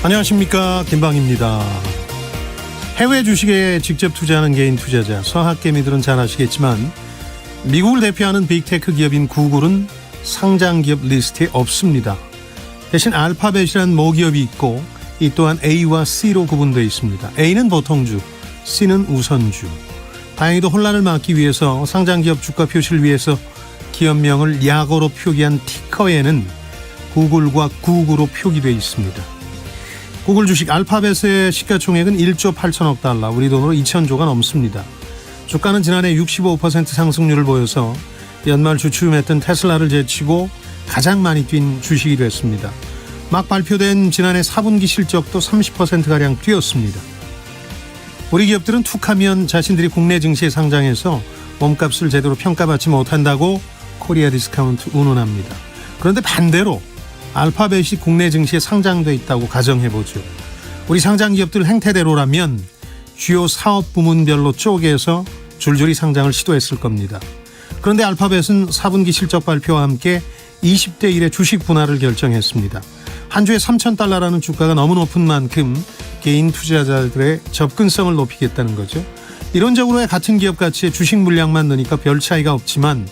안녕하십니까 김방입니다. 해외 주식에 직접 투자하는 개인 투자자 서학개미들은 잘 아시겠지만 미국을 대표하는 빅테크 기업인 구글은 상장 기업 리스트에 없습니다. 대신 알파벳이라는 모기업이 있고 이 또한 A와 C로 구분되어 있습니다. A는 보통주, C는 우선주. 다행히도 혼란을 막기 위해서 상장 기업 주가 표시를 위해서 기업명을 약어로 표기한 티커에는 구글과 구구로 표기되어 있습니다. 구글 주식 알파벳의 시가총액은 1조 8천억 달러, 우리 돈으로 2천조가 넘습니다. 주가는 지난해 65% 상승률을 보여서 연말 주춤했던 테슬라를 제치고 가장 많이 뛴 주식이 됐습니다. 막 발표된 지난해 4분기 실적도 30%가량 뛰었습니다. 우리 기업들은 툭하면 자신들이 국내 증시에 상장해서 몸값을 제대로 평가받지 못한다고 코리아 디스카운트 운운합니다. 그런데 반대로 알파벳이 국내 증시에 상장돼 있다고 가정해 보죠. 우리 상장 기업들 행태대로라면 주요 사업 부문별로 쪼개서 줄줄이 상장을 시도했을 겁니다. 그런데 알파벳은 4분기 실적 발표와 함께 20대 1의 주식 분할을 결정했습니다. 한 주에 3천 달러라는 주가가 너무 높은 만큼 개인 투자자들의 접근성을 높이겠다는 거죠. 이론적으로야 같은 기업 가치의 주식 물량만 넣으니까 별 차이가 없지만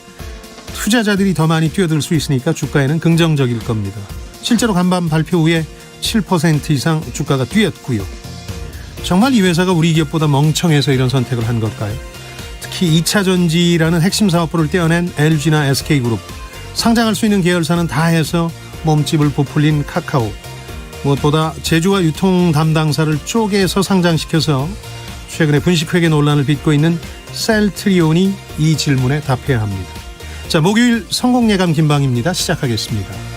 투자자들이 더 많이 뛰어들 수 있으니까 주가에는 긍정적일 겁니다. 실제로 간밤 발표 후에 7% 이상 주가가 뛰었고요. 정말 이 회사가 우리 기업보다 멍청해서 이런 선택을 한 걸까요? 특히 2차 전지라는 핵심 사업부를 떼어낸 LG나 SK그룹, 상장할 수 있는 계열사는 다 해서 몸집을 부풀린 카카오, 무엇보다 제조와 유통 담당사를 쪼개서 상장시켜서 최근에 분식회계 논란을 빚고 있는 셀트리온이 이 질문에 답해야 합니다. 자, 목요일 성공예감 김방입니다. 시작하겠습니다.